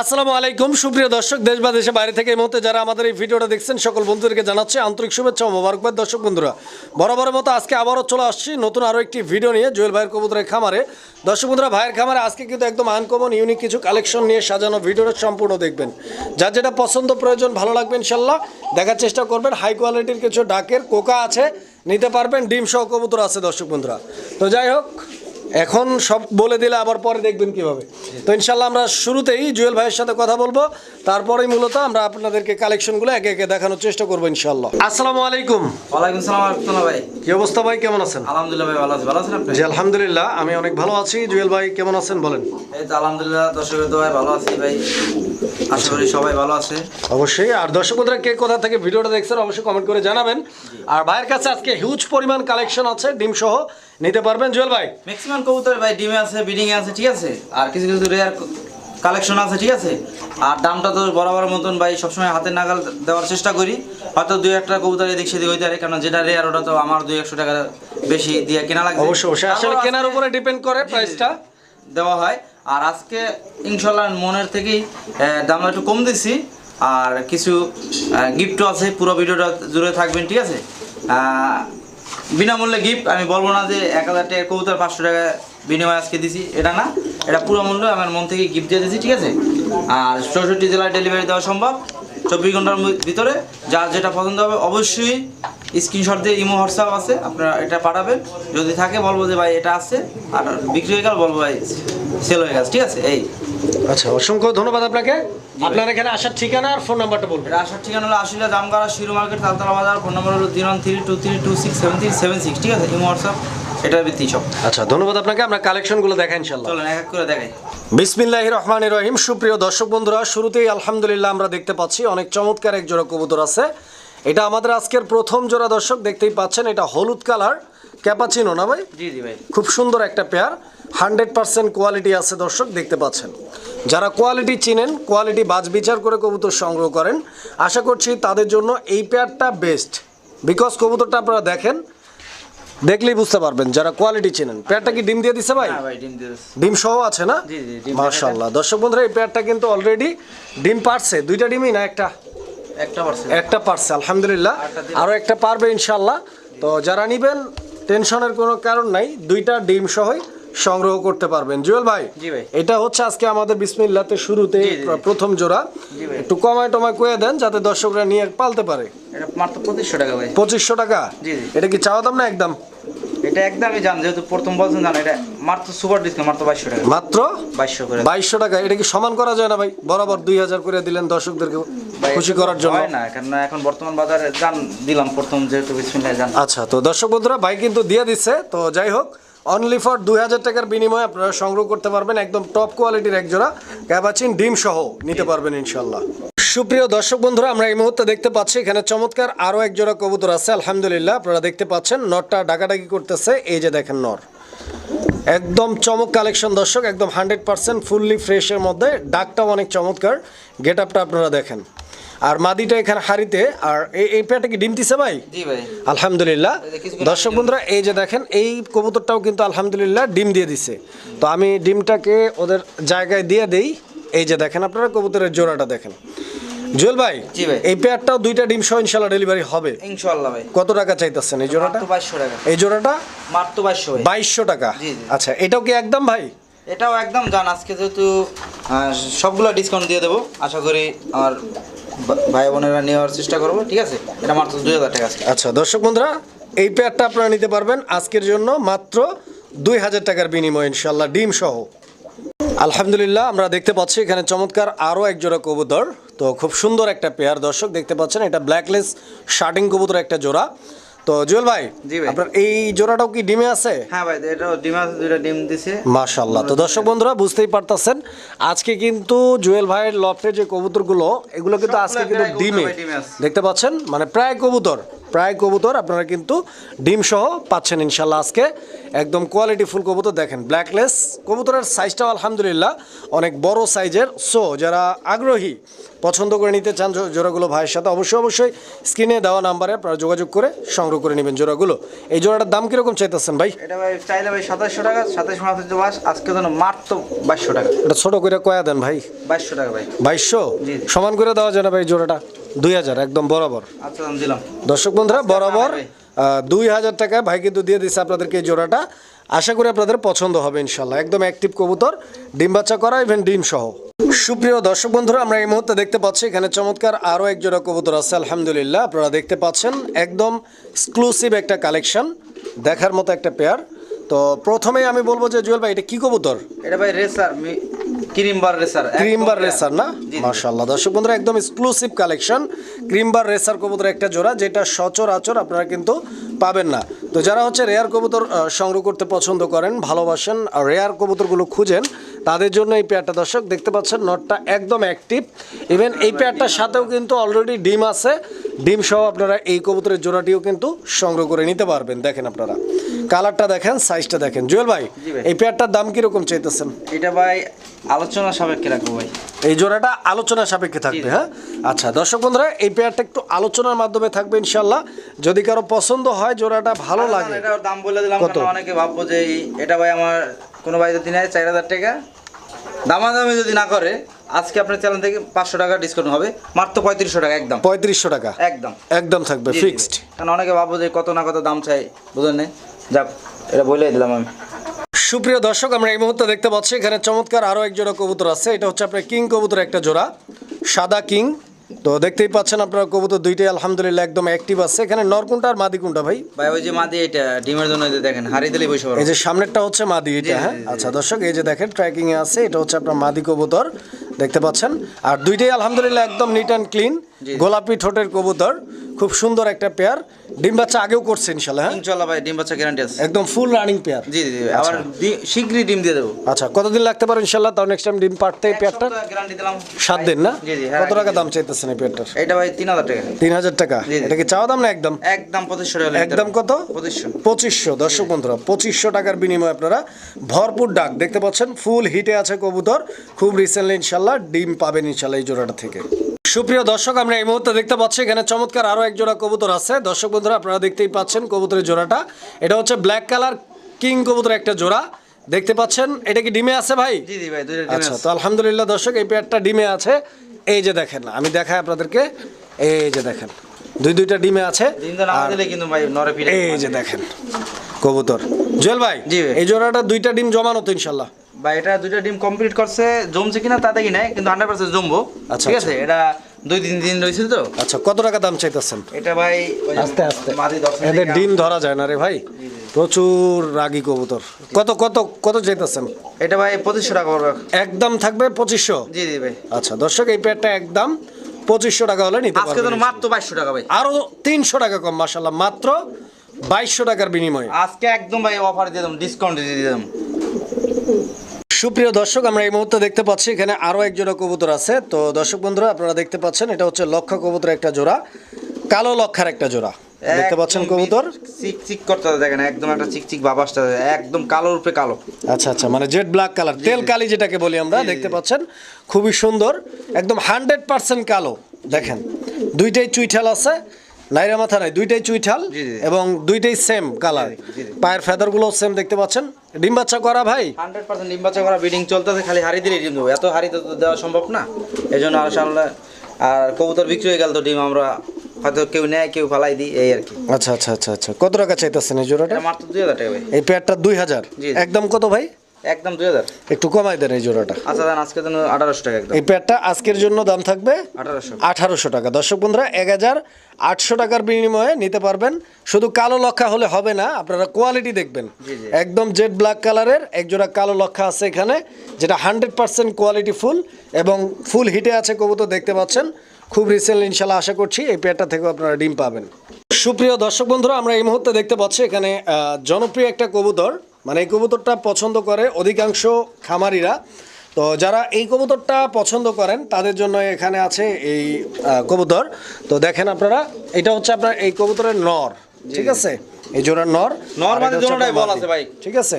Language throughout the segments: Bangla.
আসসালামু আলাইকুম। সুপ্রিয় দর্শক, দেশ বা দেশে বাইরে থেকে এই মুহূর্তে যারা আমাদের এই ভিডিওটা দেখছেন, সকল বন্ধুদেরকে জানাচ্ছি আন্তরিক শুভেচ্ছা ও মোবারকবাদ। দর্শক বন্ধুরা, বরাবরের মতো আজকে আবারও চলে আসছি নতুন আরও একটি ভিডিও নিয়ে জুয়েল ভাইয়ের কবুতরের খামারে। দর্শক বন্ধুরা, ভাইয়ের খামারে আজকে কিন্তু একদম আনকমন ইউনিক কিছু কালেকশন নিয়ে সাজানো ভিডিওটা সম্পূর্ণ দেখবেন। যার যেটা পছন্দ প্রয়োজন, ভালো লাগবে ইনশাল্লাহ দেখার চেষ্টা করবেন হাই কোয়ালিটির কিছু ডাকের কোকা আছে, নিতে পারবেন, ডিম সহ কবুতর আছে দর্শক বন্ধুরা। তো যাই হোক এখন সব বলে দিলে আবার পরে দেখবেন কীভাবে। তো ইনশাল্লাহ আমরা শুরুতেই জুয়েল ভাইয়ের সাথে কথা বলব। তারপরেই মূলত আমরা আপনাদেরকে কালেকশনগুলো একে একে দেখানোর চেষ্টা করব ইনশাল্লাহ আসসালামু আলাইকুম। ওয়ালাইকুম সালাম ভাই। কি অবস্থা ভাই? কেমন আছেন? আলহামদুলিল্লাহ ভাই ভালো আছি। ভালো আছেন জি আলহামদুলিল্লাহ। আমি অনেক ভালো আছি। জুয়েল ভাই কেমন আছেন বলেন? এই তো আলহামদুলিল্লাহ দর্শকের তো ভাই ভালো আছি ভাই। আশা করি সবাই ভালো আছে। অবশ্যই। আর দর্শক বন্ধুরা কে কোথা থেকে ভিডিওটা দেখছেন অবশ্যই কমেন্ট করে জানাবেন। আর ভাইয়ের কাছে আজকে হিউজ পরিমাণ কালেকশন আছে ডিম সহ নিতে পারবেন জুয়েল ভাই? ম্যাক্সিমাম কবুতর ভাই ডিমে আছে বিডিং এ আছে ঠিক আছে? আর কিছু কিছু রেয়ার কালেকশন আছে ঠিক আছে? আর দামটা তো বরাবর মতন ভাই সবসময় হাতে নাগাল দেওয়ার চেষ্টা করি। হয়তো দুই একটা কবুতর এদিক সেদিক হইতে পারে কারণ যেটা রেয়ার ওটা তো আমার দুই একশো টাকা বেশি দিয়ে কেনা লাগবে অবশ্যই অবশ্যই। আসলে কেনার উপরে ডিপেন্ড করে প্রাইসটা দেওয়া হয়। আর আজকে ইনশাল্লাহ মনের থেকেই দামটা একটু কম দিচ্ছি আর কিছু গিফটও আছে পুরো ভিডিওটা জুড়ে থাকবেন ঠিক আছে? বিনামূল্যে গিফট আমি বলব না যে এক হাজার টাকার কবুতর পাঁচশো টাকা বিনিময় আজকে দিছি, এটা না, এটা পুরো মূল্য আমার মন থেকে গিফট দিয়ে দিছি, ঠিক আছে? আর চৌষট্টি জেলায় ডেলিভারি দেওয়া সম্ভব, চব্বিশ ঘণ্টার ভিতরে, যার যেটা পছন্দ হবে অবশ্যই স্ক্রিনশট দিয়ে ইমো হোয়াটসঅ্যাপ আছে, আপনারা এটা পাঠাবেন। যদি থাকে, বলব যে ভাই এটা আছে, আর বিক্রি হয়ে গেল, বলব ভাই সেল হয়ে গেছে, ঠিক আছে? এই। আচ্ছা অসংখ্য ধন্যবাদ আপনাকে। আপনার এখানে আসার ঠিকানা আর ফোন নাম্বারটা বলবেন আসার ঠিকানা হলো আশুলিয়া দামগাড়া শিরু মার্কেট তালতলা বাজার ফোন নম্বর হলো zero three two three two six seven three seven six ঠিক আছে? ইমো হোয়াটসঅ্যাপ এটার ভিত্তি সব। আচ্ছা ধন্যবাদ আপনাকে। আমরা কালেকশনগুলো দেখা ইনশাল্লাহ চলেন এক এক করে দেখাই। বিসমিল্লাহ রহমান রহিম। সুপ্রিয় দর্শক বন্ধুরা শুরুতেই আলহামদুলিল্লাহ আমরা দেখতে পাচ্ছি অনেক চমৎকার এক জোড়া কবুতর আছে। এটা আমাদের আজকের প্রথম জোড়া দর্শক দেখতেই পাচ্ছেন এটা হলুদ কালার ক্যাপাচিনো না ভাই? জি জি ভাই। খুব সুন্দর একটা পেয়ার। হান্ড্রেড পার্সেন্ট কোয়ালিটি আছে দর্শক দেখতে পাচ্ছেন। যারা কোয়ালিটি চিনেন কোয়ালিটি বাজ বিচার করে কবুতর সংগ্রহ করেন আশা করছি তাদের জন্য এই পেয়ারটা বেস্ট বিকজ কবুতরটা আপনারা দেখেন দেখলেই বুঝতে পারবেন যারা কোয়ালিটি চিনেন। পেয়ারটা কি ডিম দিয়ে দিছে ভাই? হ্যাঁ ডিম দিচ্ছি। সহ আছে না? মাশাআল্লাহ। দর্শক বন্ধুরা এই পেয়ারটা কিন্তু অলরেডি ডিম পারছে। দুইটা ডিমই না একটা? একটা পারছে। আলহামদুলিল্লাহ। আরও একটা পারবে ইনশাল্লাহ তো যারা নিবেন টেনশনের কোনো কারণ নাই। দুইটা ডিম সহই সংগ্রহ করতে পারবেন। জুয়েল ভাই এটা হচ্ছে আজকে আমাদের বিসমিল্লাতে শুরুতে প্রথম জোড়া। একটু কমায় টমায় কয়ে দেন যাতে দর্শকরা নিয়ে পালতে পারে। এটা মাত্র পঁচিশশো টাকা ভাই। পঁচিশশো টাকা? জি, জি। এটা কি চাওয়া দাম না একদম? এটা একদমই জান যেহেতু প্রথম বলছেন জান এটা মাত্র সুপার ডিসকাউন্ট মাত্র বাইশশো টাকা। মাত্র? বাইশশো করে। বাইশশো টাকা। এটা কি সমান করা যায় না ভাই? বরাবর দুই হাজার করে দিলেন দর্শকদেরকে খুশি করার জন্য। হয় না কারণ এখন বর্তমান বাজারে জান দিলাম প্রথম যেহেতু বিসমিল্লাহ জান। আচ্ছা তো দর্শক বন্ধুরা ভাই কিন্তু দিয়ে দিচ্ছে। তো যাই হোক অনলি ফর দুই হাজার টাকার বিনিময়ে আপনারা সংগ্রহ করতে পারবেন একদম টপ কোয়ালিটির এক জোড়া ক্যাবাচিন, ডিম সহ নিতে পারবেন ইনশাল্লাহ সুপ্রিয় দর্শক বন্ধুরা, আমরা এই মুহূর্তে দেখতে পাচ্ছি এখানে চমৎকার আরও এক জোড়া কবুতর আছে, আলহামদুলিল্লাহ, আপনারা দেখতে পাচ্ছেন নরটা ডাকাডাকি করতেছে, এই যে দেখেন নর। একদম চমক কালেকশন দর্শক, একদম হান্ড্রেড পার্সেন্ট ফুললি ফ্রেশের মধ্যে, ডাকটাও অনেক চমৎকার গেট আপটা আপনারা দেখেন। আর মাদিটা এখানে হাড়িতে আর এই পেয়ারটা কি ডিম দিছে ভাই? আলহামদুলিল্লাহ। দর্শক বন্ধুরা এই যে দেখেন এই কবুতরটাও কিন্তু আলহামদুলিল্লাহ ডিম দিয়ে দিছে। তো আমি ডিমটাকে ওদের জায়গায় দিয়ে দেই। এই যে দেখেন আপনারা কবুতরের জোড়াটা দেখেন। জুয়েল ভাই জি ভাই। এই পেয়ারটাও দুইটা ডিম সহ ইনশাল্লাহ ডেলিভারি হবে। ভাই। কত টাকা চাইতেছেন এই জোড়াটা? টাকা। এই জোড়াটা? মাত্র বাইশশো টাকা। আচ্ছা এটাও কি একদম ভাই? এটাও একদম জান আজকে যেহেতু সবগুলো ডিসকাউন্ট দিয়ে দেবো। আশা করি আমার ভাই বোনেরা নেওয়ার চেষ্টা করব, ঠিক আছে? এটা মাত্র দুই হাজার টাকা আচ্ছা দর্শক বন্ধুরা, এই পেয়ারটা আপনারা নিতে পারবেন আজকের জন্য মাত্র দুই হাজার টাকার বিনিময় ইনশাল্লাহ ডিম সহ। আলহামদুলিল্লাহ, আমরা দেখতে পাচ্ছি এখানে চমৎকার আরও এক জোড়া কবুতর। তো খুব সুন্দর একটা পেয়ার দর্শক দেখতে পাচ্ছেন, এটা ব্ল্যাকলেস শার্টিং কবুতর একটা জোড়া। তো জুয়েল ভাই আপনার এই জোড়াটাও কি ডিমে আছে? হ্যাঁ ভাই এটাও ডিম আছে দুইটা ডিম দিছে। মাশাআল্লাহ। তো দর্শক বন্ধুরা বুঝতেই পারতেছেন আজকে কিন্তু জুয়েল ভাইয়ের লফটে যে কবুতরগুলো এগুলো কিন্তু আজকে কিন্তু ডিমে। দেখতে পাচ্ছেন মানে প্রায় কবুতর। প্রায় কবুতর আপনারা কিন্তু ডিম সহ পাচ্ছেন ইনশাল্লাহ আজকে। একদম কোয়ালিটি ফুল কবুতর দেখেন ব্ল্যাকলেস কবুতরের সাইজটাও আলহামদুলিল্লাহ অনেক বড় সাইজের সো যারা আগ্রহী পছন্দ করে নিতে চান জোড়াগুলো ভাইয়ের সাথে অবশ্যই অবশ্যই স্ক্রিনে দেওয়া নাম্বারে আপনারা যোগাযোগ করে সংগ্রহ করে নেবেন জোড়াগুলো। এই জোড়াটার দাম কীরকম চাইতেছেন ভাই? এটা ভাই চাইলে ভাই সাতাশশো টাকা সাতাশশো মাত্র বাস আজকে যেন মাত্র বাইশশো টাকা। এটা ছোটো করে কয়া দেন ভাই? বাইশশো টাকা ভাই। বাইশশো? সমান করে দেওয়া যায় না ভাই জোড়াটা? দুই হাজার একদম বরাবর। আচ্ছা দর্শক বন্ধুরা বরাবর দুই হাজার টাকায় ভাই কিন্তু দিয়ে দিচ্ছে আপনাদেরকে এই জোড়াটা। আশা করি আপনাদের পছন্দ হবে ইনশাল্লাহ। একদম অ্যাক্টিভ কবুতর ডিম বাচ্চা করা ইভেন ডিম সহ। সুপ্রিয় দর্শক বন্ধুরা আমরা এই মুহূর্তে দেখতে পাচ্ছি এখানে চমৎকার আরও এক জোড়া কবুতর আছে আলহামদুলিল্লাহ। আপনারা দেখতে পাচ্ছেন একদম এক্সক্লুসিভ একটা কালেকশন দেখার মতো একটা পেয়ার তো প্রথমে আমি বলব যে জুয়েল ভাই এটা কি কবুতর? এটা ভাই racer racer cream bar racer না? মাশাআল্লাহ। দর্শক বন্ধুরা একদম এক্সক্লুসিভ কালেকশন ক্রিমবার রেসার কবুতর একটা জোড়া যেটা সচরাচর আপনারা কিন্তু পাবেন না। তো যারা হচ্ছে রেয়ার কবুতর সংগ্রহ করতে পছন্দ করেন ভালোবাসেন আর রেয়ার কবুতরগুলো খুঁজেন তাদের জন্য এই পেয়ারটা দর্শক দেখতে পাচ্ছেন নটটা একদম অ্যাক্টিভ ইভেন এই পেয়ারটার সাথেও কিন্তু অলরেডি ডিম আছে। ডিম সহ আপনারা এই কবুতরের জোড়াটিও কিন্তু সংগ্রহ করে নিতে পারবেন দেখেন আপনারা। কালারটা দেখেন সাইজটা দেখেন। জুয়েল ভাই। এই পেয়ারটার দাম কীরকম চাইতেছেন? এটা ভাই আলোচনা সাপেক্ষে রাখব ভাই। এই জোড়াটা আলোচনা সাপেক্ষে থাকবে হ্যাঁ? আচ্ছা দর্শক বন্ধুরা এই পেয়ারটা একটু আলোচনার মাধ্যমে থাকবে ইনশাল্লাহ যদি কারও পছন্দ হয় জোড়াটা ভালো লাগে। এটার দাম বলে দিলাম কত? অনেকে ভাববো যে এটা ভাই আমার কোনো ভাই যদি নেয় চার হাজার টাকা। দামাদামি যদি না করে আজকে আপনার চ্যানেল থেকে পাঁচশো টাকা ডিসকাউন্ট হবে। মাত্র পঁয়ত্রিশশো টাকা একদম। পঁয়ত্রিশশো টাকা? একদম। একদম থাকবে ফিক্সড। কারণ অনেকে ভাববো যে কত না কত দাম চাই বুঝলেন না? যাক এটা বলে দিলাম আমি। সুপ্রিয় দর্শক আমরা এই মুহূর্তে দেখতে পাচ্ছি এখানে চমৎকার আরও এক জোড়া কবুতর আছে। এটা হচ্ছে আপনার কিং কবুতর একটা জোড়া সাদা কিং। তো দেখতেই পাচ্ছেন আপনার কবুতর দুইটাই আলহামদুলিল্লাহ একদম অ্যাক্টিভ আছে। এখানে নরকুনটা আর মাদি কোনটা ভাই? ভাই ওই যে মাদি এটা ডিমের জন্য এই যে দেখেন হারিয়ে দিলেই বসে এই যে সামনেরটা হচ্ছে মাদি এটা হ্যাঁ? আচ্ছা দর্শক এই যে দেখেন ট্র্যাকিং এ আছে এটা হচ্ছে আপনার মাদি কবুতর দেখতে পাচ্ছেন। আর দুইটাই আলহামদুলিল্লাহ একদম নিট অ্যান্ড ক্লিন গোলাপি ঠোঁটের কবুতর খুব সুন্দর একটা পেয়ার ডিম বাচ্চা আগেও করছে ইনশাল্লাহ হ্যাঁ? ইনশাল্লাহ ভাই ডিম বাচ্চা গ্যারান্টি আছে। একদম ফুল রানিং পেয়ার জি জি আবার দি- শীঘ্রই ডিম দিয়ে দেবো। আচ্ছা কতদিন লাগতে পারে ইনশাল্লাহ তাও নেক্সট টাইম ডিম এই পেয়ারটা গ্যারান্টি দিলাম। সাত দিন না? জি জি হ্যাঁ কত টাকা দাম চাইতেছেন এই পেয়ারটার এটা ভাই তিন হাজার টাকা। তিন হাজার টাকা। এটা কি চাওয়া দাম না একদম? একদম পঁচিশশো টাকা একদম কত? পঁচিশশো। পঁচিশশো। দর্শক বন্ধুরা পঁচিশশো টাকার বিনিময়ে আপনারা ভরপুর ডাক দেখতে পাচ্ছেন ফুল হিটে আছে কবুতর। খুব রিসেন্টলি ইনশাল্লাহ ডিম পাবেন ইনশাল্লাহ এই জোড়াটা থেকে। সুপ্রিয় দর্শক আমরা এই মুহূর্তে দেখতে পাচ্ছি এখানে চমৎকার আরও এক জোড়া কবুতর আছে। দর্শক বন্ধুরা আপনারা দেখতেই পাচ্ছেন কবুতরের জোড়াটা। এটা হচ্ছে ব্ল্যাক কালার কিং কবুতর একটা জোড়া। দেখতে পাচ্ছেন এটা কি ডিমে আছে ভাই? জি জি ভাই আচ্ছা তো আলহামদুলিল্লাহ দর্শক এই পেয়ারটা ডিমে আছে। এই যে দেখেন আমি দেখাই আপনাদেরকে। এই যে দেখেন দুই দুইটা ডিমে আছে। এই যে দেখেন কবুতর। জুয়েল ভাই জি এই জোড়াটা দুইটা ডিম জমানো তো ইনশাল্লাহ? ভাই এটা দুইটা ডিম কমপ্লিট করছে জমছে কিনা তা দেখি নাই কিন্তু হান্ড্রেড পার্সেন্ট জমবো। আচ্ছা, ঠিক আচ্ছা। আছে এটা দুই তিন দিন রয়েছে তো। আচ্ছা কত টাকা দাম চাইতেছেন? এটা ভাই আস্তে আস্তে। এদের ডিম ধরা যায় না রে ভাই। প্রচুর রাগী কবুতর। কত কত কত চাইতেছেন? এটা ভাই পঁচিশশো টাকা পড়বে। একদম থাকবে পঁচিশশো? জি জি ভাই। আচ্ছা দর্শক এই পেয়ারটা একদম পঁচিশশো টাকা হলে নিতে আজকে পারবেন মাত্র বাইশশো টাকা ভাই। আরও তিনশো টাকা কম মাসাল্লাহ মাত্র বাইশশো টাকার বিনিময়ে। আজকে একদম ভাই অফার দিয়ে দিলাম ডিসকাউন্ট দিয়ে দিলাম। সুপ্রিয় দর্শক আমরা এই মুহূর্তে দেখতে পাচ্ছি এখানে আরও এক জোড়া কবুতর আছে। তো দর্শক বন্ধুরা আপনারা দেখতে পাচ্ছেন এটা হচ্ছে লক্ষা কবুতর একটা জোড়া কালো লক্ষার একটা জোড়া। দেখতে পাচ্ছেন কবুতর? চিক চিক করতে দেখেন একদম একটা চিকচিক চিক বাবাসটা একদম কালো রূপে কালো। আচ্ছা আচ্ছা মানে জেড ব্ল্যাক কালার তেল কালি যেটাকে বলি আমরা দেখতে পাচ্ছেন খুবই সুন্দর একদম হান্ড্রেড পার্সেন্ট কালো দেখেন। দুইটাই চুইঠাল আছে নাইরা মাথা নাই দুইটাই চুইঠাল। এবং দুইটাই সেম কালার। পায়ের ফেদারগুলো সেম দেখতে পাচ্ছেন। ডিম বাচ্চা করা ভাই? হান্ড্রেড পার্সেন্ট ডিম বাচ্চা করা বিডিং চলতেছে খালি হারি দিলেই ডিম দেবো। এত হারি তো দেওয়া সম্ভব না। এই জন্য আর কবুতর বিক্রি হয়ে গেল তো ডিম আমরা হয়তো কেউ নেয় কেউ ফালাই দিই এই আর কি। আচ্ছা আচ্ছা আচ্ছা আচ্ছা। কত টাকা চাইতেছেন এই জোড়াটা? মাত্র দুই হাজার টাকা ভাই। এই পেয়ারটা দুই হাজার। জি। একদম কত ভাই? একদম দুই হাজার। একটু কমাই দেন এই জোড়াটা। আচ্ছা দেন আজকে জন্য আঠারোশো টাকা একদম। এই পেয়ারটা আজকের জন্য দাম থাকবে আঠারোশো। আঠারোশো টাকা। দর্শক বন্ধুরা এক হাজার আটশো টাকার বিনিময়ে নিতে পারবেন। শুধু কালো লক্ষা হলে হবে না আপনারা কোয়ালিটি দেখবেন। একদম জেড ব্ল্যাক কালারের এক জোড়া কালো লক্ষা আছে এখানে যেটা হান্ড্রেড পার্সেন্ট কোয়ালিটি ফুল এবং ফুল হিটে আছে কবুতর দেখতে পাচ্ছেন। খুব রিসেন্টলি ইনশাল্লাহ আশা করছি এই পেয়ারটা থেকেও আপনারা ডিম পাবেন। সুপ্রিয় দর্শক বন্ধুরা আমরা এই মুহূর্তে দেখতে পাচ্ছি এখানে জনপ্রিয় একটা কবুতর। মানে এই কবুতরটা পছন্দ করে অধিকাংশ খামারিরা। তো যারা এই কবুতরটা পছন্দ করেন তাদের জন্য এখানে আছে এই কবুতর। তো দেখেন আপনারা এটা হচ্ছে আপনার এই কবুতরের নর ঠিক আছে? এই জোড়ার নর। নর মানে আপনার বল আছে ভাই। ঠিক আছে?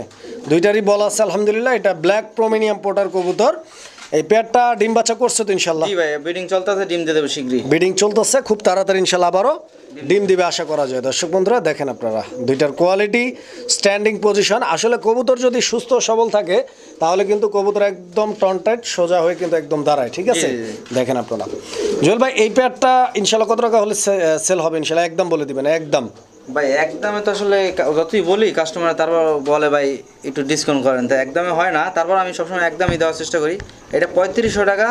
দুইটারই বল আছে আলহামদুলিল্লাহ। এটা ব্ল্যাক প্রোমিনিয়াম পোটার কবুতর। এই পেয়ারটা ডিম বাচ্চা করছে তো ইনশাল্লাহ জি ভাই বিডিং চলতেছে ডিম দিয়ে দেবো শীঘ্রই। বিডিং চলতেছে খুব তাড়াতাড়ি ইনশাল্লাহ আবারও। ডিম দিবে আশা করা যায়। দর্শক বন্ধুরা দেখেন আপনারা দুইটার কোয়ালিটি স্ট্যান্ডিং পজিশন আসলে কবুতর যদি সুস্থ সবল থাকে তাহলে কিন্তু কবুতর একদম টনটাইট সোজা হয়ে কিন্তু একদম দাঁড়ায় ঠিক আছে? দেখেন আপনারা। জুয়েল ভাই এই প্যাডটা ইনশাল্লাহ কত টাকা হলে সেল হবে? ইনশাল্লাহ একদম বলে দিবেন একদম। ভাই একদমে তো আসলে যতই বলি কাস্টমার তারপর বলে ভাই একটু ডিসকাউন্ট করেন। তো একদমে হয় না। তারপর আমি সবসময় একদমই দেওয়ার চেষ্টা করি। এটা পঁয়ত্রিশশো টাকা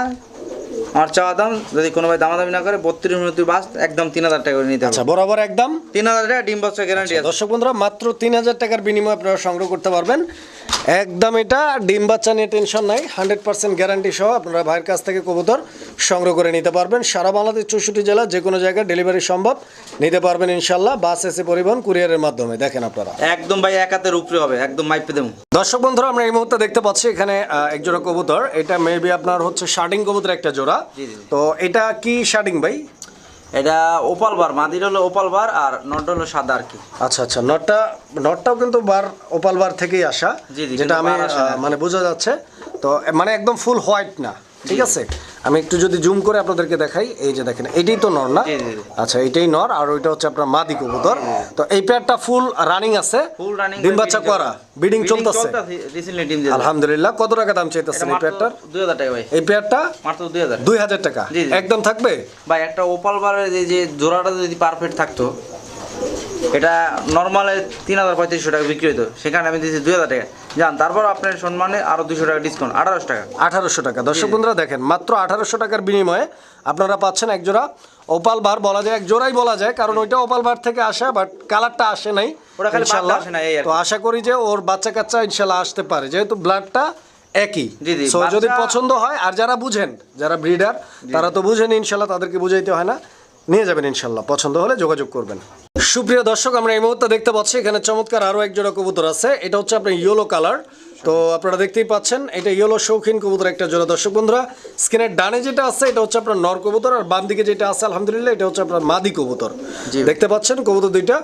আমার চাওয়া দাম যদি কোনো ভাই দামাদামি না করে বত্রিশ মিনিট বাস একদম তিন হাজার টাকা নিতে আচ্ছা বরাবর একদম? তিন হাজার টাকা ডিম বাচ্চা গ্যারান্টি আছে। দর্শক বন্ধুরা মাত্র তিন হাজার টাকার বিনিময়ে আপনারা সংগ্রহ করতে পারবেন। একদম এটা ডিম বাচ্চা নিয়ে টেনশন নাই হান্ড্রেড পার্সেন্ট গ্যারান্টি সহ আপনারা ভাইয়ের কাছ থেকে কবুতর সংগ্রহ করে নিতে পারবেন। সারা বাংলাদেশ চৌষট্টি জেলা যে কোনো জায়গায় ডেলিভারি সম্ভব নিতে পারবেন ইনশাল্লাহ বাস এসে পরিবহন কুরিয়ারের মাধ্যমে দেখেন আপনারা। একদম ভাই এক হাতের উপরে হবে একদম মাইপে দেবো। দর্শক বন্ধুরা আমরা এই মুহূর্তে দেখতে পাচ্ছি এখানে আহ, এক কবুতর। এটা মেবি আপনার হচ্ছে শার্টিং কবুতর একটা জোড়া। তো এটা কি শার্টিং ভাই? এটা ওপাল বার মাদির হলো ওপাল বার আর নট হলো সাদা আর কি। আচ্ছা আচ্ছা নটটা নটটাও কিন্তু বার ওপাল বার থেকেই আসা যেটা আমি মানে বোঝা যাচ্ছে। তো মানে একদম ফুল হোয়াইট না। ঠিক আছে? আমি একটু যদি জুম করে আপনাদেরকে দেখাই এই যে দেখেন এটাই তো নর না। আচ্ছা এটাই নর আর ওইটা হচ্ছে আপনার মাদি কবুতর। তো এই পেয়ারটা ফুল রানিং আছে। ফুল রানিং ডিম বাচ্চা করা বিডিং চলতেছে। আলহামদুলিল্লাহ কত টাকা দাম চাইতেছেন এই পেয়ারটার দুই হাজার টাকা ভাই। এই পেয়ারটা মাত্র দুই হাজার। দুই হাজার টাকা। জি, জি। একদম থাকবে? ভাই একটা ওপাল বারের যে জোড়াটা যদি পারফেক্ট থাকতো এটা নর্মালে তিন হাজার পঁয়ত্রিশশো টাকা বিক্রি হতো সেখানে আমি দিয়েছি দুই হাজার টাকা। যান তারপর আপনার সম্মানে আরও দুশো টাকা ডিসকাউন্ট আঠারোশো টাকা। আঠারোশো টাকা। দর্শক বন্ধুরা দেখেন মাত্র আঠারোশো টাকার বিনিময়ে আপনারা পাচ্ছেন এক জোড়া ওপাল ভার বলা যায় এক জোড়াই বলা যায় কারণ ওইটা ওপাল বার থেকে আসে বাট কালারটা আসে নাই ইনশাল্লাহ। তো আশা করি যে ওর বাচ্চা কাচ্চা ইনশাল্লাহ আসতে পারে যেহেতু ব্লাডটা একই। সো যদি পছন্দ হয় আর যারা বুঝেন যারা ব্রিডার তারা তো বুঝেন ইনশাল্লাহ তাদেরকে বুঝাইতে হয় না। নিয়ে যাবেন ইনশাল্লাহ পছন্দ হলে যোগাযোগ করবেন। সুপ্রিয় দর্শক আমরা এই মুহূর্তে দেখতে পাচ্ছি এখানে চমৎকার আরও এক জোড়া কবুতর আছে। এটা হচ্ছে আপনার ইয়েলো কালার তো আপনারা দেখতেই পাচ্ছেন এটা ইয়েলো শৌখিন কবুতর একটা জোড়া। দর্শক বন্ধুরা স্ক্রিনের ডানে যেটা আছে এটা হচ্ছে আপনার নর কবুতর আর বাম দিকে যেটা আছে আলহামদুলিল্লাহ এটা হচ্ছে আপনার মাদি কবুতর। দেখতে পাচ্ছেন কবুতর দুইটা।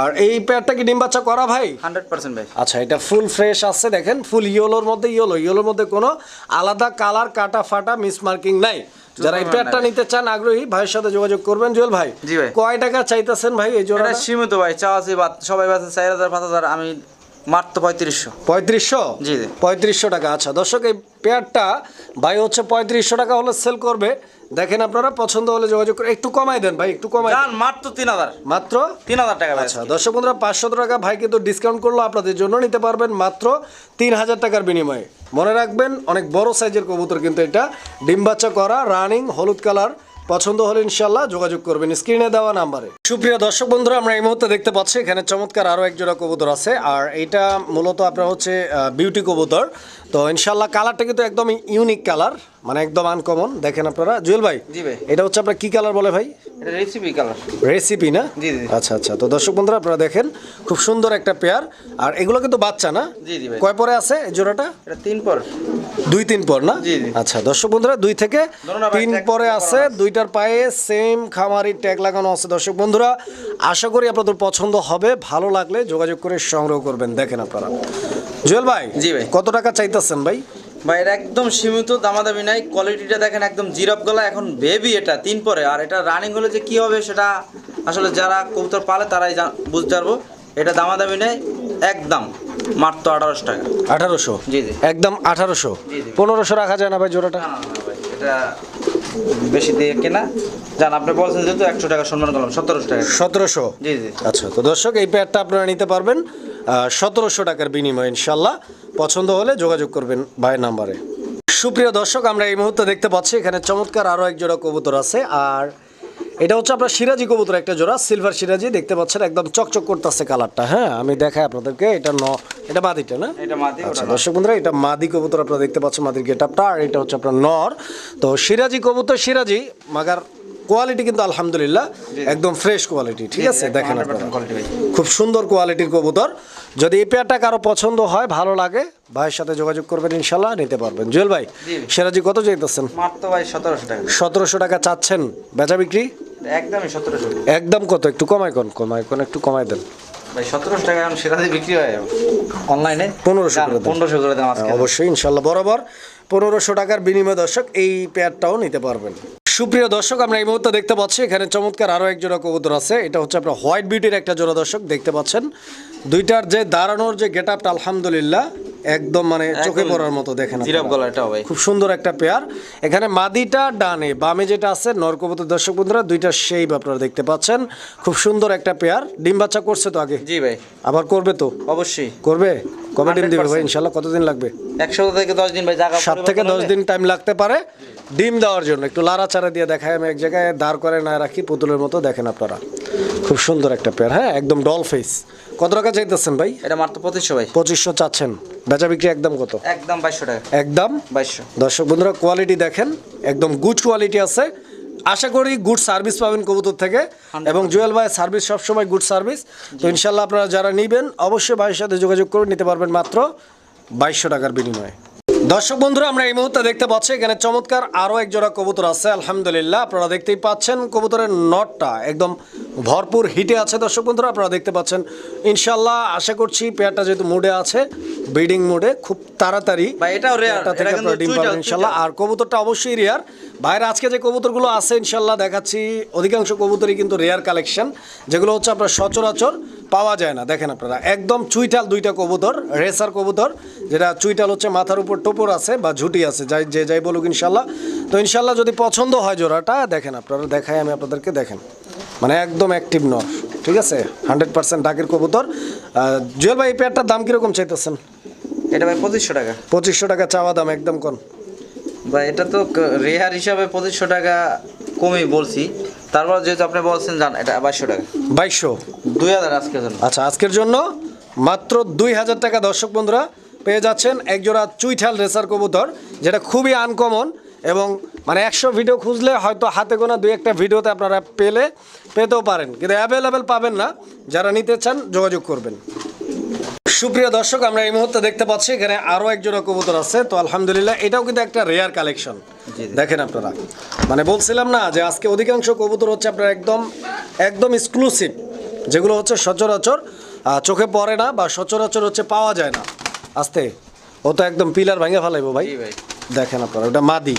আর এই পেয়ারটা কি ডিম বাচ্চা করা ভাই? হান্ড্রেড পার্সেন্ট ভাই। আচ্ছা এটা ফুল ফ্রেশ আছে দেখেন ফুল ইয়েলোর মধ্যে ইয়েলো ইয়েলোর মধ্যে কোনো আলাদা কালার কাটা ফাটা মিস মার্কিং নাই। যারা এই নাই। নিতে চান আগ্রহী ভাইয়ের সাথে যোগাযোগ করবেন। জুয়েল ভাই জি ভাই। কয় টাকা চাইতেছেন ভাই এই জোড়া সীমিত ভাই চাওয়া আছে সবাই বাসে চার হাজার পাঁচ হাজার আমি মাত্র পঁয়ত্রিশশো। পঁয়ত্রিশশো? জি। পঁয়ত্রিশশো টাকা আচ্ছা। দর্শক এই পেয়ারটা ভাই হচ্ছে পঁয়ত্রিশশো টাকা হলে সেল করবে। দেখেন আপনারা পছন্দ হলে যোগাযোগ করে একটু কমাই দেন ভাই একটু কমাই যান মাত্র তিন হাজার। মাত্র? তিন হাজার টাকা আচ্ছা দর্শক বন্ধুরা পাঁচশো টাকা ভাই কিন্তু ডিসকাউন্ট করল আপনাদের জন্য নিতে পারবেন মাত্র তিন হাজার টাকার বিনিময়ে। মনে রাখবেন, অনেক বড় সাইজের কবুতর কিন্তু এটা। ডিম বাচ্চা করা রানিং হলুদ কালার পছন্দ হলে ইনশাল্লাহ যোগাযোগ করবেন স্ক্রিনে দেওয়া নাম্বারে। সুপ্রিয় দর্শক বন্ধুরা, আমরা এই মুহূর্তে দেখতে পাচ্ছি, এখানে চমৎকার আরও একজোড়া কবুতর আছে। আর এটা মূলত আপনার হচ্ছে বিউটি কবুতর। তো ইনশাল্লাহ কালারটা কিন্তু একদম ইউনিক কালার মানে একদম আনকমন দেখেন আপনারা। জুয়েল ভাই জি ভাই। এটা হচ্ছে আপনার কি কালার বলে ভাই? এটা রেসিপি কালার রেসিপি না? জি, জি। আচ্ছা আচ্ছা। তো দর্শক বন্ধুরা আপনারা দেখেন খুব সুন্দর একটা পেয়ার আর এগুলো কিন্তু বাচ্চা না? জি, জি ভাই। কয় পরে আছে এই জোড়াটা? এটা তিন পর। দুই তিন পর না? জি, জি। আচ্ছা দর্শক বন্ধুরা দুই থেকে তিন পরে আছে দুইটার পায়ে সেম খামারি ট্যাগ লাগানো আছে। দর্শক বন্ধুরা আশা করি আপনাদের পছন্দ হবে ভালো লাগলে যোগাযোগ করে সংগ্রহ করবেন। দেখেন আপনারা। জুয়েল ভাই জি ভাই। কত টাকা চাইতেছেন ভাই ভাই এটা একদম সীমিত দামাদামি নাই কোয়ালিটিটা দেখেন একদম জিরাপ গলা এখন বেবি এটা তিন পরে আর এটা রানিং হলে যে কি হবে সেটা আসলে যারা কবুতর পালে তারাই বুঝতে পারব এটা দামাদামি নেই একদম মাত্র আঠারোশো টাকা আঠারোশো জি, জি। একদম আঠারোশো। পনেরোশো রাখা যায় না ভাই জোড়াটা এটা বেশি দিয়ে কেনা? জান আপনি বলছেন যেহেতু একশো টাকা সম্মান করলাম সতেরোশো টাকা। সতেরোশো? জি জি। আচ্ছা তো দর্শক এই পেয়ারটা আপনারা নিতে পারবেন সতেরোশো টাকার বিনিময়ে ইনশাল্লাহ পছন্দ হলে যোগাযোগ করবেন ভাই নাম্বারে। সুপ্রিয় দর্শক আমরা এই মুহূর্তে দেখতে পাচ্ছি এখানে চমৎকার আরও এক জোড়া কবুতর আছে আর এটা হচ্ছে আপনার সিরাজি কবুতর একটা জোড়া সিলভার সিরাজি দেখতে পাচ্ছেন একদম চকচক করতেছে কালারটা। হ্যাঁ আমি দেখাই আপনাদেরকে এটা ন এটা মাদিটা না? এটা মাদি আচ্ছা দর্শক বন্ধুরা এটা মাদি কবুতর আপনারা দেখতে পাচ্ছেন মাদির গেট আপটা আর এটা হচ্ছে আপনার নর। তো সিরাজি কবুতর সিরাজি মাগার কোয়ালিটি কিন্তু আলহামদুলিল্লাহ একদম ফ্রেশ কোয়ালিটি ঠিক আছে? দেখেন আপনারা। খুব সুন্দর কোয়ালিটির কবুতর। যদি এই পেয়ারটা কারও পছন্দ হয় ভালো লাগে ভাইয়ের সাথে যোগাযোগ করবেন ইনশাল্লাহ নিতে পারবেন। জুয়েল ভাই সেরাজি কত চাইতেছেন? মাত্র ভাই সতেরোশো টাকা। সতেরোশো টাকা চাচ্ছেন বেচা বিক্রি? একদমই সতেরোশো একদম কত? একটু কমাই কোন কমাই কোন একটু কমাই দেন। ভাই সতেরোশো টাকা এখন সেটা বিক্রি হয়। অনলাইনে? 1500 করে পনেরোশো করে দাম হ্যাঁ, অবশ্যই ইনশাল্লাহ বরাবর। পনেরোশো টাকার বিনিময় দর্শক এই পেয়ারটাও নিতে পারবেন। সুপ্রিয় দর্শক, আমরা এই মুহূর্তে দেখতে পাচ্ছি, এখানে চমৎকার আরও এক জোড়া কবুতর আছে। এটা হচ্ছে আপনার হোয়াইট বিউটির একটা জোড়া দর্শক, দেখতে পাচ্ছেন। দুইটার যে দাঁড়ানোর যে গেট আপটা আলহামদুলিল্লাহ। একদম মানে চোখে পড়ার মতো দেখেন জিরাফ আপনারা। গলা ভাই খুব সুন্দর একটা পেয়ার। এখানে মাদিটা ডানে বামে যেটা আছে নরকবুতর দর্শক বন্ধুরা দুইটা সেই আপনারা দেখতে পাচ্ছেন। খুব সুন্দর একটা পেয়ার। ডিম বাচ্চা করছে তো আগে? জি ভাই। আবার করবে তো? অবশ্যই। করবে? কবে ডিম দিবে ভাই? 100% ইনশাল্লাহ কতদিন লাগবে? এক সপ্তাহ থেকে দশ দিন ভাই জায়গা সাত থেকে পরিবর্তন দশ হলে- দিন টাইম লাগতে পারে। ডিম দেওয়ার জন্য একটু লাড়াচাড়া দিয়ে দেখায় আমি এক জায়গায় দাঁড় করে না রাখি পুতুলের মতো দেখেন আপনারা। খুব সুন্দর একটা পেয়ার হ্যাঁ? একদম ডল ফেস কত টাকা চাইতেছেন ভাই? এটা মাত্র পঁচিশশো ভাই। পঁচিশশো চাচ্ছেন। বেচা বিক্রি একদম কত? একদম বাইশশো টাকা। একদম? বাইশশো। দর্শক বন্ধুরা কোয়ালিটি দেখেন একদম গুড কোয়ালিটি আছে। আশা করি গুড সার্ভিস পাবেন কবুতর থেকে এবং জুয়েল ভাই সার্ভিস সবসময় গুড সার্ভিস তো ইনশাল্লাহ আপনারা যারা নিবেন অবশ্যই ভাইয়ের সাথে যোগাযোগ করে নিতে পারবেন মাত্র বাইশশো টাকার বিনিময়ে। দর্শক বন্ধুরা আমরা এই মুহূর্তে দেখতে পাচ্ছি এখানে চমৎকার আরও এক জোড়া কবুতর আছে আলহামদুলিল্লাহ। আপনারা দেখতেই পাচ্ছেন কবুতরের নটটা একদম ভরপুর হিটে আছে দর্শক বন্ধুরা আপনারা দেখতে পাচ্ছেন। ইনশাল্লাহ আশা করছি পেয়ারটা যেহেতু মুডে আছে ব্রিডিং মুডে খুব তাড়াতাড়ি ইনশাল্লাহ আর কবুতরটা অবশ্যই রেয়ার বাইরে আজকে যে কবুতরগুলো আছে ইনশাল্লাহ দেখাচ্ছি। অধিকাংশ কবুতরই কিন্তু রেয়ার কালেকশন যেগুলো হচ্ছে আপনার সচরাচর পাওয়া যায় না। দেখেন আপনারা একদম চুইটাল দুইটা কবুতর রেসার কবুতর যেটা চুইটাল হচ্ছে মাথার উপর টোপর আছে বা ঝুটি আছে যাই যে যাই বলুক ইনশাল্লাহ তো ইনশাল্লাহ যদি পছন্দ হয় জোড়াটা দেখেন আপনারা দেখাই আমি আপনাদেরকে দেখেন। মানে একদম অ্যাক্টিভ নর ঠিক আছে? হান্ড্রেড পার্সেন্ট ডাকের কবুতর। জুয়েল ভাই এই পেয়ারটার দাম কীরকম চাইতেছেন? এটা ভাই পঁচিশশো টাকা। পঁচিশশো টাকা চাওয়া দাম একদম কোন? ভাই এটা তো রেহার হিসাবে পঁচিশশো টাকা কমই বলছি। তারপর যেহেতু আপনি বলছেন জান এটা বাইশশো টাকা। বাইশশো? দুই হাজার আজকের জন্য। আচ্ছা আজকের জন্য মাত্র দুই হাজার টাকা দর্শক বন্ধুরা পেয়ে যাচ্ছেন একজোড়া চুইঠাল রেসার কবুতর যেটা খুবই আনকমন এবং মানে একশো ভিডিও খুঁজলে হয়তো হাতে গোনা দুই একটা ভিডিওতে আপনারা পেলে পেতেও পারেন। কিন্তু অ্যাভেলেবেল পাবেন না। যারা নিতে চান যোগাযোগ করবেন। সুপ্রিয় দর্শক আমরা এই মুহূর্তে দেখতে পাচ্ছি এখানে আরও একজোড়া কবুতর আছে। তো আলহামদুলিল্লাহ এটাও কিন্তু একটা রেয়ার কালেকশন। দেখেন আপনারা। মানে বলছিলাম না যে আজকে অধিকাংশ কবুতর হচ্ছে আপনার একদম একদম এক্সক্লুসিভ যেগুলো হচ্ছে সচরাচর চোখে পড়ে না বা সচরাচর হচ্ছে পাওয়া যায় না। আস্তে ও তো একদম পিলার ভেঙে ফেলাইবো ভাই। ভাই। দেখেন আপনারা ওটা মাদি।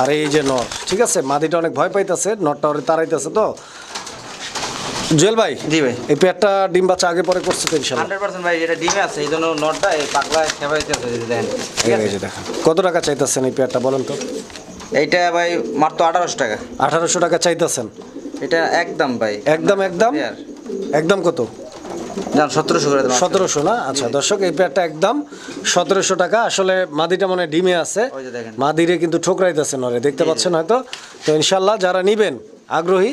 আর এই যে নর ঠিক আছে? মাদিটা অনেক ভয় পাইতেছে নরটা ওরে তাড়াইতেছে তো? জুয়েল ভাই জি ভাই। এই পেটটা ডিম বাচ্চা আগে পরে করছে তো হান্ড্রেড পার্সেন্ট ভাই এটা ডিমে আছে এই জন্য নটটা এই পাগলা খেপাইতে আছে যদি দেন ঠিক আছে? দেখেন কত টাকা চাইতেছেন এই পেয়ারটা বলেন তো? এইটা ভাই মাত্র আঠারোশো টাকা। আঠারোশো টাকা চাইতেছেন? এটা একদম ভাই। একদম একদম? একদম কত? সতেরোশো করে সতেরোশো না? আচ্ছা দর্শক এই পেয়ারটা একদম সতেরোশো টাকা। আসলে মাদিটা মনে ডিমে আছে। মাদিরে কিন্তু ঠোকরাইতেছে নরে দেখতে পাচ্ছেন হয়তো? তো ইনশাল্লাহ যারা নিবেন আগ্রহী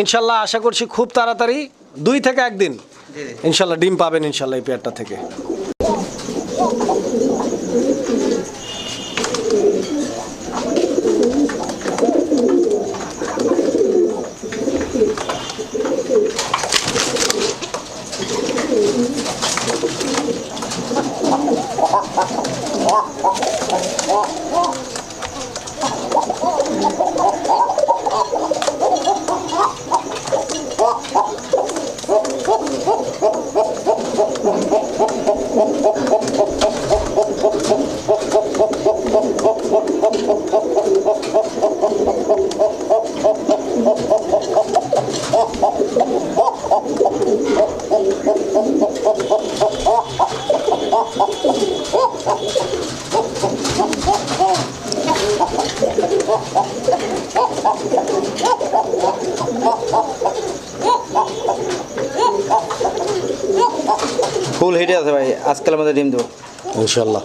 ইনশাল্লাহ আশা করছি খুব তাড়াতাড়ি দুই থেকে একদিন ইনশাল্লাহ ডিম পাবেন ইনশাল্লাহ এই পেয়ারটা থেকে। ফুল হিটে আছে ভাই আজকাল আমাদের ডিম দেবো। ইনশাল্লাহ।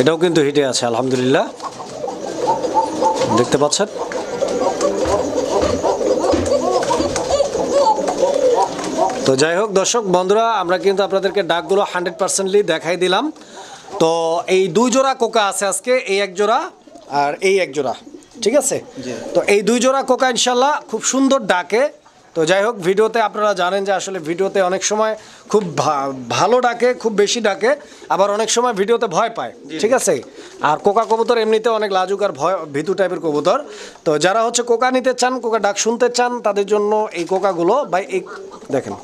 এটাও কিন্তু হিটে আছে, আলহামদুলিল্লাহ। দেখতে পাচ্ছেন? তো যাই হোক, দর্শক, বন্ধুরা, আমরা কিন্তু আপনাদেরকে ডাকগুলো হান্ড্রেড পার্সেন্টলি দেখাই দিলাম। তো এই দুই জোড়া কোকা আছে আজকে, এই এক জোড়া আর এই এক জোড়া। ঠিক আছে? তো এই দুই জোড়া কোকা ইনশাল্লাহ খুব সুন্দর ডাকে। তো যাই হোক ভিডিওতে আপনারা জানেন যে আসলে ভিডিওতে অনেক সময় খুব ভালো ডাকে খুব বেশি ডাকে আবার অনেক সময় ভিডিওতে ভয় পায়। ঠিক আছে? আর কোকা কবুতর এমনিতে অনেক লাজুক আর ভয় ভীতু টাইপের কবুতর। তো যারা হচ্ছে কোকা নিতে চান কোকা ডাক শুনতে চান তাদের জন্য এই কোকাগুলো বা এই দেখেন।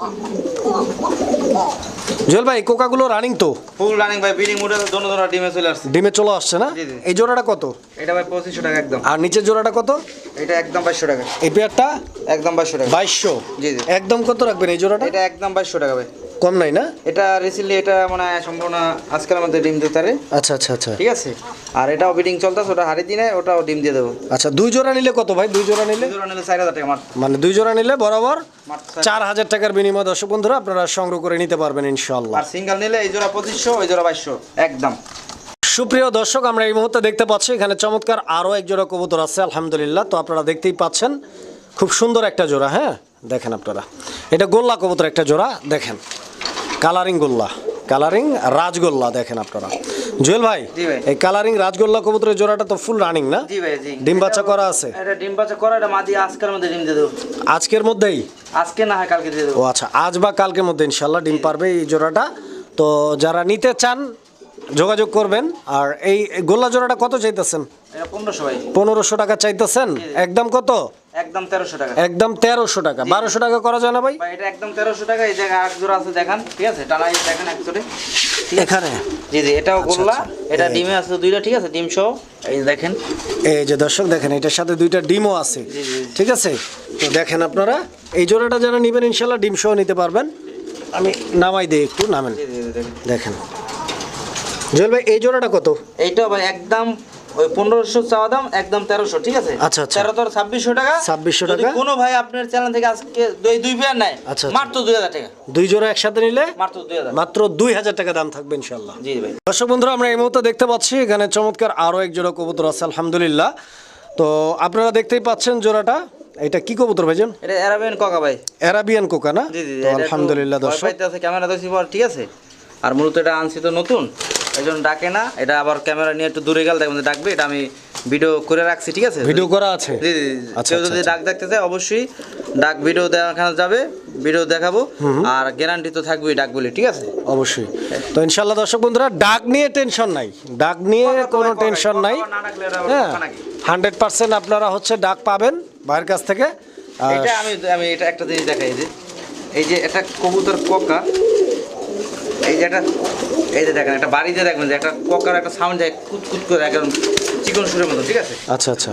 জুয়েল ভাই এই কোকাগুলো রানিং তো? ফুল রানিং ভাই বিডিং মুডে দোনো দোনো ডিমে চলে আসছে। ডিমে চলে আসছে না। এই জোড়াটা কত? এটা ভাই পঁচিশশো টাকা একদম। আর নিচের জোড়াটা কত? এটা একদম বাইশশো টাকা। এই পেয়ারটা একদম বাইশশো টাকা। বাইশশো? জি, জি। একদম কত রাখবেন এই জোড়াটা? এটা একদম বাইশশো টাকা ভাই। কম নাই না? এটা রিসেন্টলি এটা মানে সম্পূর্ণ আজকাল আমাদের ডিম দিতে পারে। আচ্ছা আচ্ছা আচ্ছা। ঠিক আছে? আর এটাও বিডিং চলতেছে ওটা হারি দিনে ওটাও ডিম দিয়ে দেবো। আচ্ছা দুই জোড়া নিলে কত ভাই? দুই জোড়া নিলে? দুজোড়া নিলে চার হাজার টাকা মাত্র। মানে দুই জোড়া নিলে বরাবর চার হাজার। টাকার বিনিময়ে দর্শক বন্ধুরা আপনারা সংগ্রহ করে নিতে পারবেন ইনশাল্লাহ আর সিঙ্গেল নিলে এই জোড়া পঁচিশশো ওই জোড়া বাইশশো একদম। সুপ্রিয় দর্শক আমরা এই মুহূর্তে দেখতে পাচ্ছি এখানে চমৎকার আরও এক জোড়া কবুতর আছে আলহামদুলিল্লাহ। তো আপনারা দেখতেই পাচ্ছেন খুব সুন্দর একটা জোড়া হ্যাঁ? দেখেন আপনারা। এটা গোল্লা কবুতর একটা জোড়া দেখেন। কালারিং গোল্লা কালারিং রাজগোল্লা দেখেন আপনারা। জুয়েল ভাই এই কালারিং রাজগোল্লা কবুতরের জোড়াটা তো ফুল রানিং না? জি ভাই জি। ডিম বাচ্চা করা আছে? এটা ডিম বাচ্চা করা এটা মাদি আজকের মধ্যে ডিম দিয়ে দেবো। আজকের মধ্যেই? আজকে না হয় কালকে দিয়ে দেবো। ও আচ্ছা আজ বা কালকের মধ্যে ইনশাল্লাহ ডিম পারবে এই জোড়াটা। তো যারা নিতে চান যোগাযোগ করবেন। আর এই গোল্লা জোড়াটা কত চাইতেছেন? পনেরোশো টাকা চাইতেছেন? একদম কত? একদম তেরোশো টাকা। একদম তেরোশো টাকা। বারোশো টাকা করা যায় না ভাই? এটা একদম তেরোশো টাকা। এই জায়গায় আট জোড়া আছে দেখান। ঠিক আছে? দেখেন এক জোড়ে। এখানে? জি জি এটাও গোল্লা। আচ্ছা। এটা ডিমে আছে দুইটা ঠিক আছে? ডিম সহ। এই যে দেখেন। এই যে দর্শক দেখেন এটার সাথে দুইটা ডিমও আছে। ঠিক আছে? তো দেখেন আপনারা এই জোড়াটা যারা নেবেন ইনশাল্লাহ ডিম সহ নিতে পারবেন। আমি নামাই দিই একটু নামেন। দেখেন। ভাই এই জোড়াটা কত? এইটা ভাই একদম ওই পনেরোশো চাওয়া দাম একদম তেরোশো ঠিক আছে? আচ্ছা, আচ্ছা। তেরো ছাব্বিশশো টাকা। 2600 টাকা। কোনো ভাই আপনার চ্যানেল থেকে আজকে দুই দুই পেয়ার নেয় আচ্ছা। মাত্র দুই হাজার টাকা। দুই জোড়া একসাথে নিলে মাত্র দুই হাজার। মাত্র দুই হাজার টাকা দাম থাকবে ইনশাল্লাহ জি ভাই। দর্শক বন্ধুরা আমরা এই মুহূর্তে দেখতে পাচ্ছি এখানে চমৎকার আরও এক জোড়া কবুতর আছে আলহামদুলিল্লাহ। তো আপনারা দেখতেই পাচ্ছেন জোড়াটা। এটা কি কবুতর ভাইজান? এটা অ্যারাবিয়ান ককা ভাই। অ্যারাবিয়ান কোকা না? জি জি আলহামদুলিল্লাহ দর্শক। ক্যামেরা দেখছি ঠিক আছে? আর মূলত এটা আনছি তো নতুন এই জন্য ডাকে না এটা আবার ক্যামেরা নিয়ে একটু দূরে গেলে দেখবেন যে ডাকবে এটা আমি ভিডিও করে রাখছি ঠিক আছে? ভিডিও করা আছে? জি জি। আচ্ছা, কেউ আচ্ছা, যদি আচ্ছা। ডাক দেখতে চায় অবশ্যই ডাক ভিডিও দেখানো যাবে ভিডিও দেখাবো আর গ্যারান্টি তো থাকবেই ডাক বলে ঠিক আছে? অবশ্যই। তো ইনশাল্লাহ দর্শক বন্ধুরা ডাক নিয়ে টেনশন নাই। ডাক নিয়ে কোনো টেনশন নাই। হ্যাঁ? হান্ড্রেড পার্সেন্ট আপনারা হচ্ছে ডাক পাবেন বাইরের কাছ থেকে। এটা আমি আমি এটা একটা জিনিস দেখাই যে এই যে এটা কবুতর ককা এই যে একটা এই যে দেখেন একটা বাড়িতে দেখবেন যে একটা ককার একটা সাউন্ড যায় কুত করে একদম চিকন সুরের মতো ঠিক আছে? আচ্ছা আচ্ছা।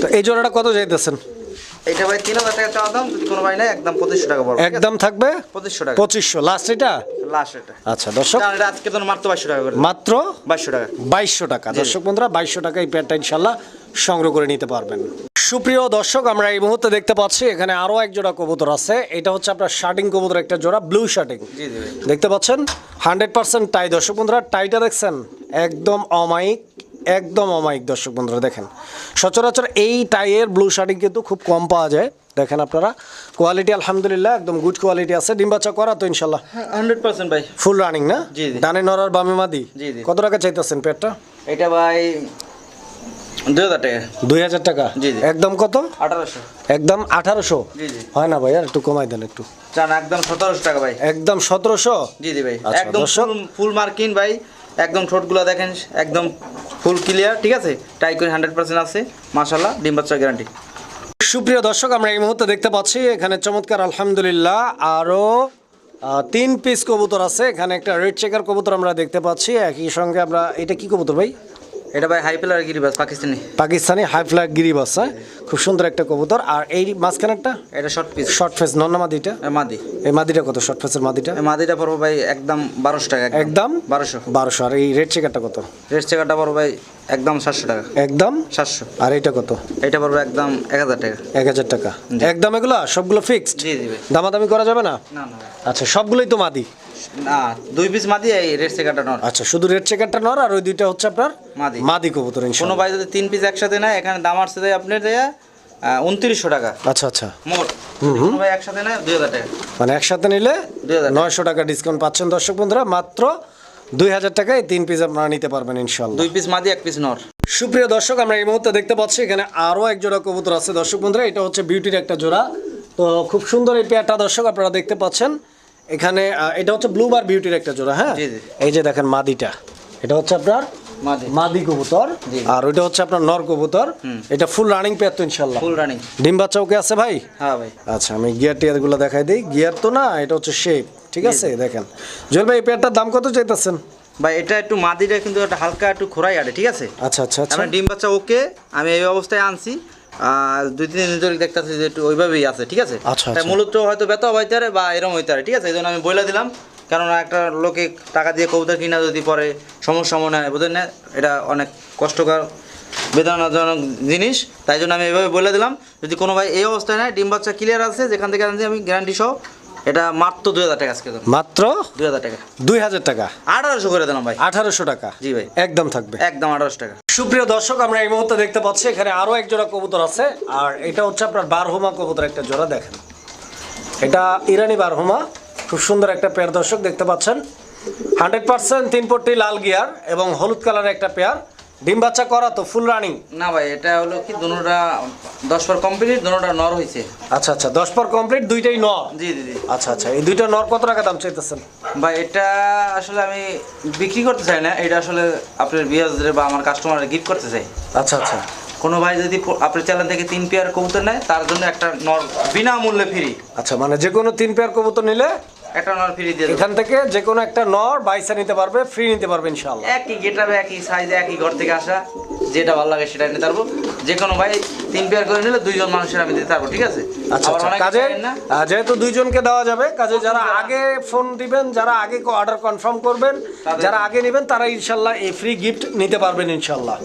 তো এই জোড়াটা কত চাইতেছেন এটা ভাই তিন হাজার টাকা চাওয়া দাম যদি কোনো ভাই নাই একদম পঁচিশশো টাকা পড়বে একদম থাকবে? পঁচিশশো টাকা। পঁচিশশো। লাস্ট এটা? লাস্ট এটা। আচ্ছা দর্শক। এটা আজকে তো মাত্র বাইশশো টাকা করে মাত্র? বাইশশো টাকা। বাইশশো টাকা। দর্শক বন্ধুরা বাইশশো টাকা এই প্যাডটা ইনশাল্লাহ সংগ্রহ করে নিতে পারবেন। সুপ্রিয় দর্শক আমরা এই মুহূর্তে দেখতে পাচ্ছি এখানে আরও এক জোড়া কবুতর আছে। এটা হচ্ছে আপনার শার্টিং কবুতর একটা জোড়া ব্লু শার্টিং। দেখতে পাচ্ছেন? হান্ড্রেড পার্সেন্ট টাই দর্শক বন্ধুরা টাইটা দেখছেন? একদম অমায়িক একদম অমায়িক দর্শক বন্ধুরা দেখেন। সচরাচর এই টাইয়ের ব্লু শার্টিং কিন্তু খুব কম পাওয়া যায়। দেখেন আপনারা কোয়ালিটি আলহামদুলিল্লাহ একদম গুড কোয়ালিটি আছে। ডিম বাচ্চা করা তো ইনশাল্লাহ হান্ড্রেড পার্সেন্ট ভাই। ফুল রানিং না? জি, জি। ডানে নরার বামে মাদি? জি, জি। কত টাকা চাইতেছেন পেটটা? এটা ভাই দুই হাজার টাকা। দুই হাজার টাকা? জি। একদম কত? আঠারোশো। একদম আঠারোশো। হয় না ভাই আর একটু কমাই দেন একটু। চান একদম সতেরোশো টাকা ভাই। একদম সতেরোশো? জি জি ভাই। আচ্ছা, একদম। ফুল মার্কিন ভাই। একদম ঠোঁটগুলো দেখেন একদম ফুল ক্লিয়ার ঠিক আছে? টাই করে হান্ড্রেড পার্সেন্ট আছে। মাশাল্লাহ ডিম বাচ্চা গ্যারান্টি সুপ্রিয় দর্শক আমরা এই মুহূর্তে দেখতে পাচ্ছি এখানে চমৎকার আলহামদুলিল্লাহ আরও তিন পিস কবুতর আছে। এখানে একটা রেড চেকার কবুতর আমরা দেখতে পাচ্ছি। একই সঙ্গে আমরা এটা কি কবুতর ভাই? এটা ভাই হাই প্লার গিরিবাস পাকিস্তানি। পাকিস্তানি হাই ফ্ল্যাগ গিরিবাস হ্যাঁ? খুব সুন্দর একটা কবুতর। আর এই মাঝখানেরটা? এটা শর্ট পিস শর্ট ফেস নন্না মাদিটা? মাদি। এই মাদিটা কত? শর্ট ফেসের মাদিটা? এই মাদিটা পড়ব ভাই একদম বারোশো টাকা একদম। বারোশো। বারোশো। আর এই রেড চেকারটা কত? রেড চেকারটা পড়ব ভাই একদম সাতশো টাকা। একদম? সাতশো। আর এইটা কত? এটা পড়ব একদম এক হাজার টাকা। এক হাজার টাকা। একদম এগুলো? সবগুলো ফিক্সড জি জি দামাদামি করা যাবে না? না না আচ্ছা সবগুলোই তো মাদি। না দুই পিস মাদি এই রেড চেকারটা নর। আচ্ছা শুধু রেড চেকারটা নর আর ওই দুইটা হচ্ছে আপনার মাদি। মাদি কবুতর কোনো ভাই যদি তিন পিস একসাথে নেয় এখানে দাম আসছে দেয় আপনার দেয়া উনত্রিশশো টাকা। আচ্ছা আচ্ছা। মোট। ভাই একসাথে নেয় দুই হাজার টাকা। মানে একসাথে নিলে নয়শো টাকা ডিসকাউন্ট পাচ্ছেন দর্শক বন্ধুরা মাত্র দুই হাজার টাকায় তিন পিস আপনারা নিতে পারবেন ইনশাল্লাহ দুই পিস মাদি এক পিস নর। সুপ্রিয় দর্শক আমরা এই মুহূর্তে দেখতে পাচ্ছি এখানে আরও এক জোড়া কবুতর আছে দর্শক বন্ধুরা এটা হচ্ছে বিউটির একটা জোড়া। তো খুব সুন্দর এই পেয়ারটা দর্শক আপনারা দেখতে পাচ্ছেন। এখানে এটা হচ্ছে ব্লুবার বিউটির একটা জোড়া হ্যাঁ। এই যে দেখেন মাদিটা। এটা হচ্ছে আপনার মাদি। কবুতর আর ওইটা হচ্ছে আপনার নর কবুতর। এটা ফুল রানিং পেয়ার তো ইনশাল্লাহ ফুল রানিং ডিম বাচ্চা ওকে আছে ভাই? হ্যাঁ ভাই। আচ্ছা আমি গিয়ার টিয়ারগুলো দেখাই দিই। গিয়ার তো না এটা হচ্ছে শেপ ঠিক আছে? দেখেন। ভাই এই পেয়ারটার দাম কত চাইতেছেন? ভাই এটা একটু মাদিটা কিন্তু একটা হালকা একটু খোরাই আটে ঠিক আছে? আচ্ছা আচ্ছা আচ্ছা। ডিম বাচ্চা ওকে আমি এই অবস্থায় আনছি। আর দুই তিন দিন ধরে দেখতেছি যে একটু ওইভাবেই আছে ঠিক আছে? আচ্ছা, আচ্ছা। মূলত হয়তো ব্যথা হইতে পারে বা এরম হইতে পারে ঠিক আছে? এই জন্য আমি বলে দিলাম কারণ একটা লোকে টাকা দিয়ে কবুতর কিনা যদি পরে সমস্যা মনে হয় বুঝলেন না? এটা অনেক কষ্টকর বেদনাজনক জিনিস তাই জন্য আমি এভাবে বলে দিলাম। যদি কোনো ভাই এই অবস্থায় নেয় ডিম বাচ্চা ক্লিয়ার আছে যেখান থেকে আমি গ্যারান্টি সহ এটা মাত্র দুই হাজার টাকা আজকে মাত্র? দুই হাজার টাকা। দুই হাজার টাকা? আঠারোশো করে দিলাম ভাই। আঠারোশো টাকা? জি ভাই। একদম থাকবে। একদম আঠারোশো টাকা। সুপ্রিয় দর্শক আমরা এই মুহূর্তে দেখতে পাচ্ছি এখানে আরও এক জোড়া কবুতর আছে আর এটা হচ্ছে আপনার বারহুমা কবুতর একটা জোড়া দেখেন। এটা ইরানি বারহুমা খুব সুন্দর একটা পেয়ার দর্শক দেখতে পাচ্ছেন। হান্ড্রেড পার্সেন্ট তিন পট্টি লাল গিয়ার এবং হলুদ কালারের একটা পেয়ার। ডিম বাচ্চা করা তো ফুল রানিং না ভাই এটা হলো কি দুটোটা দশ পর কমপ্লিট দুটোটা নর হয়েছে আচ্ছা আচ্ছা দশ পর কমপ্লিট দুইটাই নর? জি দিদি আচ্ছা আচ্ছা এই দুইটা নর কত টাকা দাম চাইতেছেন? ভাই এটা আসলে আমি বিক্রি করতে চাই না এটা আসলে আপনার বিয়াজদের বা আমার কাস্টমার গিফট করতে চাই। আচ্ছা আচ্ছা। কোনো ভাই যদি আপনার চ্যানেল থেকে তিন পেয়ার কবুতর নেয় তার জন্য একটা নর বিনামূল্যে ফ্রি আচ্ছা মানে যে কোনো তিন পেয়ার কবুতর নিলে একটা নর ফ্রি দিয়ে এখান থেকে যে কোনো একটা নর বাইসা নিতে পারবে ফ্রি নিতে পারবে ইনশাআল্লাহ। একই গেটাবে একই সাইজে একই ঘর থেকে আসা যেটা ভালো লাগে সেটা নিতে পারব। যে কোনো ভাই তিন পেয়ার করে নিলে দুইজন মানুষের আমি দিতে পারব ঠিক আছে? আচ্ছা আচ্ছা। কাজে যেহেতু দুইজনকে দেওয়া যাবে কাজে যারা আগে ফোন দিবেন যারা আগে অর্ডার কনফার্ম করবেন যারা আগে নেবেন তারা ইনশাল্লাহ এই ফ্রি গিফট নিতে পারবেন ইনশাল্লাহ